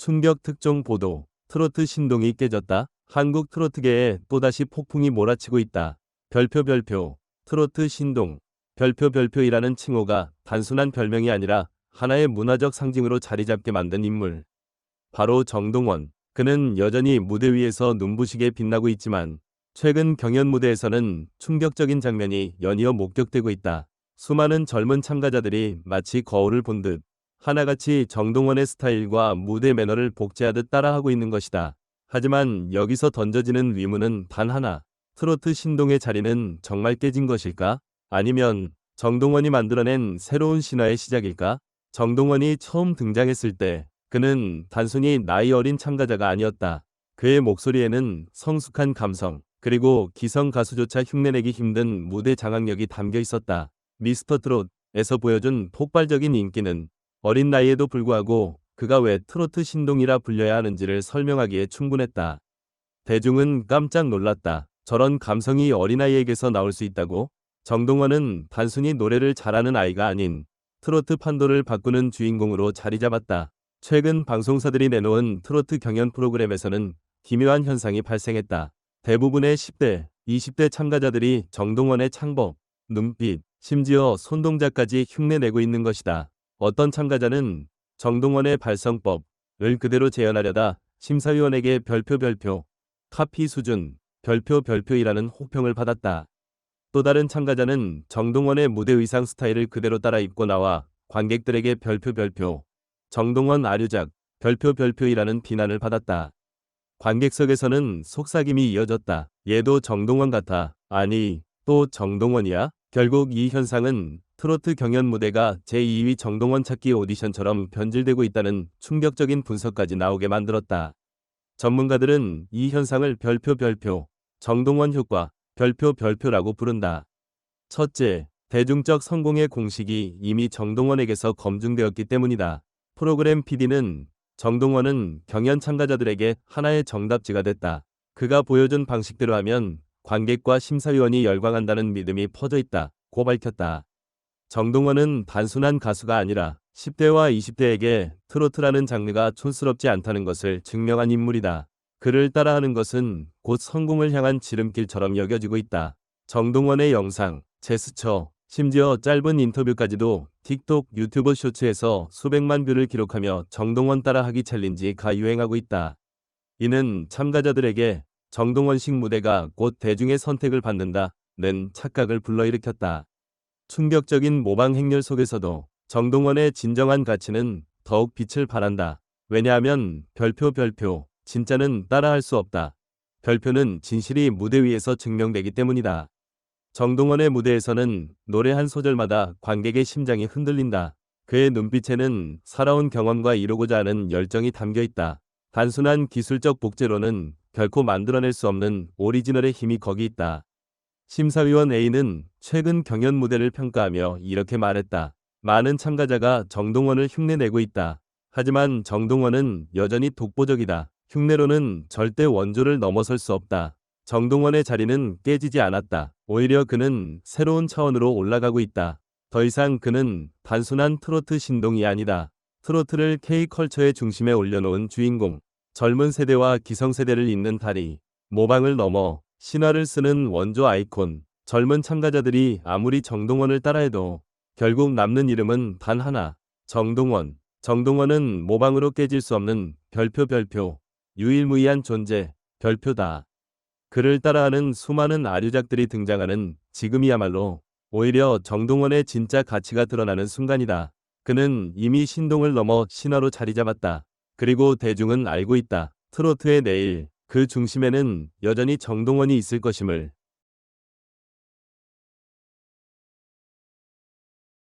충격 특종 보도. 트로트 신동이 깨졌다. 한국 트로트계에 또다시 폭풍이 몰아치고 있다. 별표 별표. 트로트 신동. 별표 별표이라는 칭호가 단순한 별명이 아니라 하나의 문화적 상징으로 자리 잡게 만든 인물. 바로 정동원. 그는 여전히 무대 위에서 눈부시게 빛나고 있지만 최근 경연 무대에서는 충격적인 장면이 연이어 목격되고 있다. 수많은 젊은 참가자들이 마치 거울을 본 듯 하나같이 정동원의 스타일과 무대 매너를 복제하듯 따라하고 있는 것이다. 하지만 여기서 던져지는 위문은 단 하나. 트로트 신동의 자리는 정말 깨진 것일까? 아니면 정동원이 만들어낸 새로운 신화의 시작일까? 정동원이 처음 등장했을 때 그는 단순히 나이 어린 참가자가 아니었다. 그의 목소리에는 성숙한 감성, 그리고 기성 가수조차 흉내내기 힘든 무대 장악력이 담겨 있었다. 미스터 트롯에서 보여준 폭발적인 인기는 어린 나이에도 불구하고 그가 왜 트로트 신동이라 불려야 하는지를 설명하기에 충분했다. 대중은 깜짝 놀랐다. 저런 감성이 어린아이에게서 나올 수 있다고? 정동원은 단순히 노래를 잘하는 아이가 아닌 트로트 판도를 바꾸는 주인공으로 자리 잡았다. 최근 방송사들이 내놓은 트로트 경연 프로그램에서는 기묘한 현상이 발생했다. 대부분의 10대, 20대 참가자들이 정동원의 창법, 눈빛, 심지어 손동작까지 흉내내고 있는 것이다. 어떤 참가자는 정동원의 발성법을 그대로 재현하려다 심사위원에게 별표 별표, 카피 수준, 별표 별표이라는 호평을 받았다. 또 다른 참가자는 정동원의 무대 의상 스타일을 그대로 따라 입고 나와 관객들에게 별표 별표, 정동원 아류작, 별표 별표이라는 비난을 받았다. 관객석에서는 속삭임이 이어졌다. 얘도 정동원 같아. 아니, 또 정동원이야? 결국 이 현상은 트로트 경연 무대가 제2위 정동원 찾기 오디션처럼 변질되고 있다는 충격적인 분석까지 나오게 만들었다. 전문가들은 이 현상을 별표 별표, 정동원 효과, 별표 별표라고 부른다. 첫째, 대중적 성공의 공식이 이미 정동원에게서 검증되었기 때문이다. 프로그램 PD는 정동원은 경연 참가자들에게 하나의 정답지가 됐다. 그가 보여준 방식대로 하면 관객과 심사위원이 열광한다는 믿음이 퍼져 있다. 고 밝혔다. 정동원은 단순한 가수가 아니라 10대와 20대에게 트로트라는 장르가 촌스럽지 않다는 것을 증명한 인물이다. 그를 따라하는 것은 곧 성공을 향한 지름길처럼 여겨지고 있다. 정동원의 영상, 제스처, 심지어 짧은 인터뷰까지도 틱톡, 유튜브 쇼츠에서 수백만 뷰를 기록하며 정동원 따라하기 챌린지가 유행하고 있다. 이는 참가자들에게 정동원식 무대가 곧 대중의 선택을 받는다 는 착각을 불러일으켰다. 충격적인 모방 행렬 속에서도 정동원의 진정한 가치는 더욱 빛을 발한다. 왜냐하면 별표 별표, 진짜는 따라할 수 없다. 별표는 진실이 무대 위에서 증명되기 때문이다. 정동원의 무대에서는 노래 한 소절마다 관객의 심장이 흔들린다. 그의 눈빛에는 살아온 경험과 이루고자 하는 열정이 담겨 있다. 단순한 기술적 복제로는 결코 만들어낼 수 없는 오리지널의 힘이 거기 있다. 심사위원 A는 최근 경연 무대를 평가하며 이렇게 말했다. 많은 참가자가 정동원을 흉내내고 있다. 하지만 정동원은 여전히 독보적이다. 흉내로는 절대 원조를 넘어설 수 없다. 정동원의 자리는 깨지지 않았다. 오히려 그는 새로운 차원으로 올라가고 있다. 더 이상 그는 단순한 트로트 신동이 아니다. 트로트를 K컬처의 중심에 올려놓은 주인공. 젊은 세대와 기성세대를 잇는 다리. 모방을 넘어 신화를 쓰는 원조 아이콘. 젊은 참가자들이 아무리 정동원을 따라해도 결국 남는 이름은 단 하나. 정동원. 정동원은 모방으로 깨질 수 없는 별표 별표. 유일무이한 존재. 별표다. 그를 따라하는 수많은 아류작들이 등장하는 지금이야말로 오히려 정동원의 진짜 가치가 드러나는 순간이다. 그는 이미 신동을 넘어 신화로 자리 잡았다. 그리고 대중은 알고 있다. 트로트의 내일, 그 중심에는 여전히 정동원이 있을 것임을.